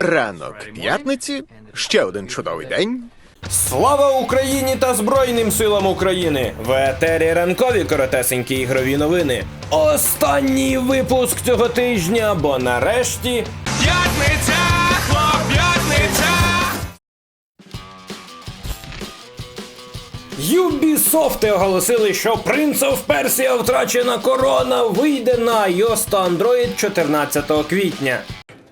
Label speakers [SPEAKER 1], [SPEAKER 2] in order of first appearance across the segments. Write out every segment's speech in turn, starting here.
[SPEAKER 1] Ранок п'ятниці, ще один чудовий день.
[SPEAKER 2] Слава Україні та Збройним силам України! В етері ранкові коротесенькі ігрові новини. Останній випуск цього тижня, бо нарешті
[SPEAKER 3] П'ятниця, хлоп, п'ятниця!
[SPEAKER 2] Ubisoft оголосили, що Prince of Persia втрачена корона вийде на iOS та Android 14 квітня.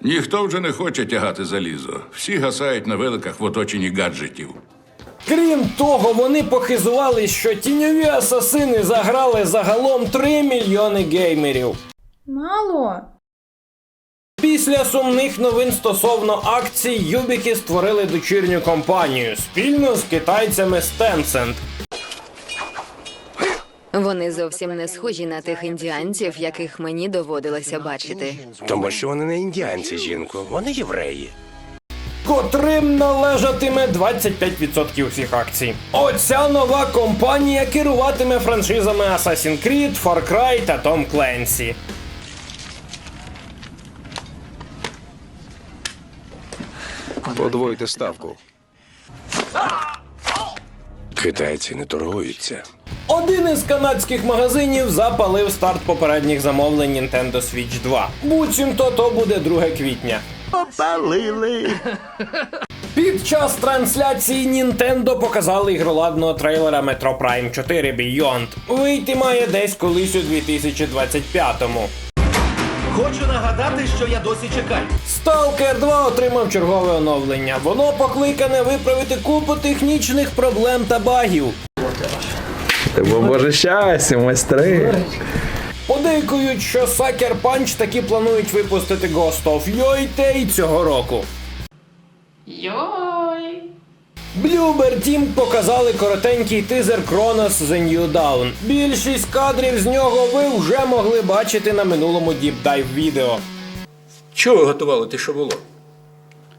[SPEAKER 4] Ніхто вже не хоче тягати залізо. Всі гасають на великах в оточенні гаджетів.
[SPEAKER 2] Крім того, вони похизувались, що тіньові асасини заграли загалом 3 мільйони геймерів.
[SPEAKER 5] Мало.
[SPEAKER 2] Після сумних новин стосовно акцій Юбіки створили дочірню компанію спільно з китайцями Tencent.
[SPEAKER 6] Вони зовсім не схожі на тих індіанців, яких мені доводилося бачити.
[SPEAKER 7] Тому що вони не індіанці, жінку, вони євреї.
[SPEAKER 2] котрим належатиме 25% всіх акцій. Оця нова компанія керуватиме франшизами Assassin's Creed, Far Cry та Tom Clancy.
[SPEAKER 8] Подвойте ставку.
[SPEAKER 7] Китайці не торгуються.
[SPEAKER 2] Один із канадських магазинів запалив старт попередніх замовлень Nintendo Switch 2. Буцімто то буде 2 квітня.
[SPEAKER 1] Попалили.
[SPEAKER 2] Під час трансляції Nintendo показали ігроладного трейлера Metro Prime 4 Beyond. Вийти має десь колись у 2025-му.
[SPEAKER 3] Хочу нагадати, що я досі чекаю.
[SPEAKER 2] Stalker 2 отримав чергове оновлення. Воно покликане виправити купу технічних проблем та багів.
[SPEAKER 8] Бо боже щастя, майстри.
[SPEAKER 2] Подейкують, що Sucker Punch таки планують випустити Ghost of Yoi цього року.
[SPEAKER 5] Йой.
[SPEAKER 2] Bloober Team показали коротенький тизер Chronos The New Dawn. Більшість кадрів з нього ви вже могли бачити на минулому Deep Dive відео.
[SPEAKER 9] Чого ви готували те, що було?